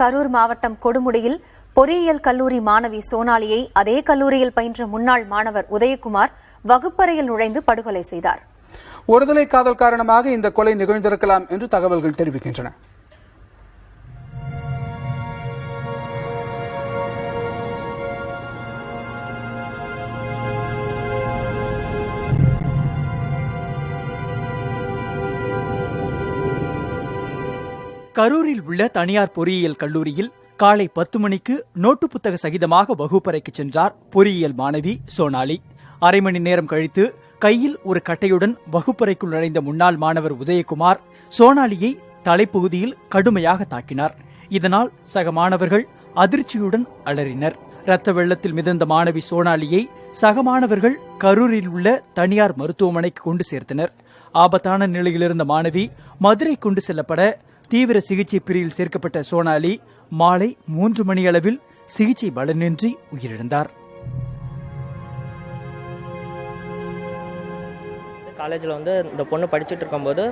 கரூர் மாவட்டம் கொடுமுடியில் பொறியியல் கல்லூரி மாணவி சோனாலியை அதே கல்லூரியில் பயின்ற முன்னாள் மாணவர் உதயகுமார் வகுப்பறையில் நுழைந்து படுகொலை செய்தார். ஒருதலை காதல் காரணமாக இந்த கொலை நிகழ்ந்திருக்கலாம் என்று தகவல்கள் தெரிவிக்கின்றன. கரூரில் உள்ள தனியார் பொறியியல் கல்லூரியில் காலை பத்து மணிக்கு நோட்டு புத்தக சகிதமாக வகுப்பறைக்கு சென்றார் பொறியியல் மாணவி சோனாலி. அரை மணி நேரம் கழித்து கையில் ஒரு கட்டையுடன் வகுப்பறைக்குள் நுழைந்த முன்னாள் மாணவர் உதயகுமார் சோனாலியை தலைப்பகுதியில் கடுமையாக தாக்கினார். இதனால் சக மாணவர்கள் அதிர்ச்சியுடன் அலறினர். இரத்த வெள்ளத்தில் மிதந்த மாணவி சோனாலியை சக மாணவர்கள் கரூரில் உள்ள தனியார் மருத்துவமனைக்கு கொண்டு சேர்த்தனர். ஆபத்தான நிலையில் இருந்த மாணவி மதுரை கொண்டு செல்லப்பட தீவிர சிகிச்சை பிரிவில் சேர்க்கப்பட்ட சோனாலி மாலை மூன்று மணியளவில் சிகிச்சை பலனின்றி உயிரிழந்தார். காலேஜில் வந்து இந்த பொண்ணு படிச்சுட்டு இருக்கும்போது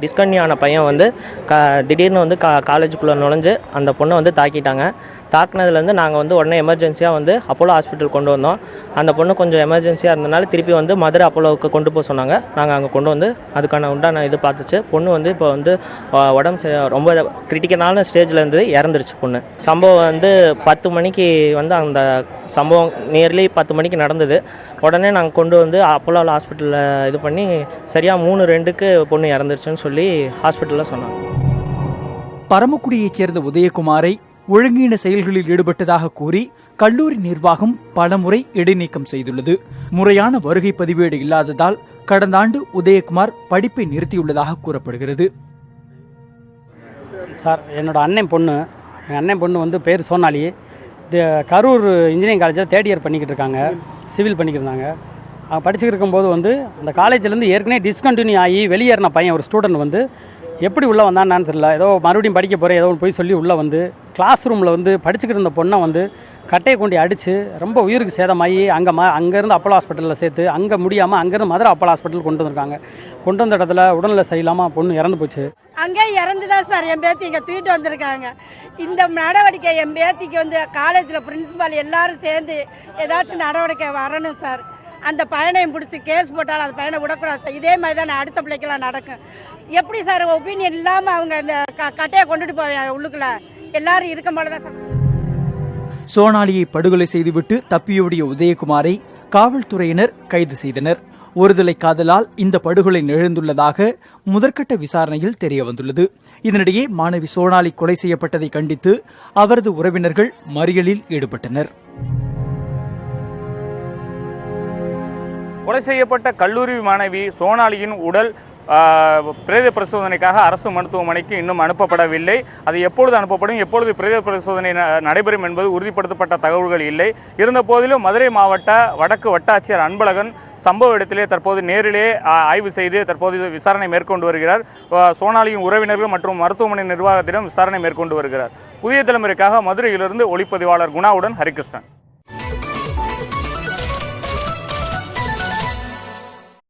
டிஸ்கன்யூ ஆன பையன் வந்து கா திடீர்னு வந்து கா காலேஜுக்குள்ளே நுழைஞ்சு அந்த பொண்ணை வந்து தாக்கிட்டாங்க. தாக்குனதுலேருந்து நாங்கள் வந்து உடனே எமர்ஜென்சியாக வந்து அப்போலோ ஹாஸ்பிட்டல் கொண்டு வந்தோம். அந்த பொண்ணு கொஞ்சம் எமர்ஜென்சியாக இருந்தனால திருப்பி வந்து மதுரை அப்போலோவுக்கு கொண்டு போக சொன்னாங்க. நாங்கள் அங்கே கொண்டு வந்து அதுக்கான உண்டான இது பார்த்துச்சு. பொண்ணு வந்து இப்போ வந்து உடம்பு ரொம்ப கிரிட்டிக்கலான ஸ்டேஜில் இருந்து இறந்துருச்சு பொண்ணு. சம்பவம் வந்து பத்து மணிக்கு வந்து அந்த சம்பவம் நியர்லி பத்து மணிக்கு நடந்தது. உடனே நாங்கள் கொண்டு வந்து அப்போலோ ஹாஸ்பிட்டலில் இது பண்ணி சரியாக மூணு ரெண்டுக்கு பொண்ணு இறந்துருச்சுன்னு சொல்லி ஹாஸ்பிட்டலில் சொன்னாங்க. பரமக்குடியைச் சேர்ந்த உதயகுமாரை ஒழுங்கீன செயல்களில் ஈடுபட்டதாக கூறி கல்லூரி நிர்வாகம் பலமுறை இடைநீக்கம் செய்துள்ளது. முறையான வருகை பதிவேடு இல்லாததால் கடந்த ஆண்டு உதயகுமார் படிப்பை நிறுத்தியுள்ளதாக கூறப்படுகிறது. சார் என்னோட அண்ணன் பொண்ணு எங்கள் அண்ணன் பொண்ணு வந்து பேர் சோனாலி. இது கரூர் இன்ஜினியரிங் காலேஜில் தேர்ட் இயர் பண்ணிக்கிட்டு இருக்காங்க. சிவில் பண்ணிக்கிட்டு இருந்தாங்க. அவங்க படிச்சுக்கிட்டு இருக்கும்போது வந்து அந்த காலேஜ்லேருந்து ஏற்கனவே டிஸ்கண்டினியூ ஆகி வெளியேறின பையன் ஒரு ஸ்டூடெண்ட் வந்து எப்படி உள்ளே வந்தான்னு தெரியல. ஏதோ மறுபடியும் படிக்க போகிறேன் ஏதோ ஒன்று போய் சொல்லி உள்ளே வந்து கிளாஸ் ரூமில் வந்து படிச்சுக்கிட்டு இருந்த பொண்ணை வந்து கட்டையை கொண்டு அடித்து ரொம்ப உயிருக்கு சேதமாகி அங்கே ம அங்கேருந்து அப்போலோ ஹாஸ்பிட்டலில் சேர்த்து அங்கே முடியாமல் அங்கேருந்து மதுரை அப்போலோ ஹாஸ்பிட்டல் கொண்டு வந்திருக்காங்க. கொண்டு வந்த இடத்துல உடல்நிலை சரியில்லாமல் பொண்ணு இறந்து போச்சு. அங்கே இறந்து தான் சார் என் பேத்தி இங்கே தூக்கிட்டு வந்திருக்காங்க. இந்த நடவடிக்கை என் பேத்திக்கு வந்து காலேஜில் பிரின்சிபால் எல்லாரும் சேர்ந்து ஏதாச்சும் நடவடிக்கை வரணும் சார் அந்த பையனையும் பிடிச்சி கேஸ் போட்டாலும் அந்த பையனை விடக்கூடாது சார் இதே மாதிரி தான் அடுத்த பிள்ளைக்கெல்லாம் நடக்கும். எப்படி சார் ஒப்பீனியன் இல்லாமல் அவங்க இந்த க கட்டையை கொண்டுட்டு போவாங்க உள்ளுக்குள்ள எல்லாரும் இருக்க மாதிரி தான் சார். சோனாலியை படுகொலை செய்துவிட்டு தப்பியோடிய உதயகுமாரை காவல்துறையினர் கைது செய்தனர். ஒருதலை காதலால் இந்த படுகொலை நிகழ்ந்துள்ளதாக முதற்கட்ட விசாரணையில் தெரிய வந்துள்ளது இதனிடையே மாணவி சோனாலி கொலை செய்யப்பட்டதை கண்டித்து அவரது உறவினர்கள் மறியலில் ஈடுபட்டனர். கொலை செய்யப்பட்ட கல்லூரி மாணவி சோனாலியின் உடல் பிரேத பரிசோதனைக்காக அரசு மருத்துவமனைக்கு இன்னும் அனுப்பப்படவில்லை. அது எப்பொழுது அனுப்பப்படும் எப்பொழுது பிரேத பரிசோதனை நடைபெறும் என்பது உறுதிப்படுத்தப்பட்ட தகவல்கள் இல்லை. இருந்த போதிலும் மதுரை மாவட்ட வடக்கு வட்டாட்சியர் அன்பழகன் சம்பவ இடத்திலே தற்போது நேரிலே ஆய்வு செய்து தற்போது விசாரணை மேற்கொண்டு வருகிறார். சோனாலியின் உறவினர்கள் மற்றும் மருத்துவமனை நிர்வாகத்திடம் விசாரணை மேற்கொண்டு வருகிறார். புதிய தலைமுறைக்காக மதுரையிலிருந்து ஒளிப்பதிவாளர் குணாவுடன் ஹரிகிருஷ்ணன்.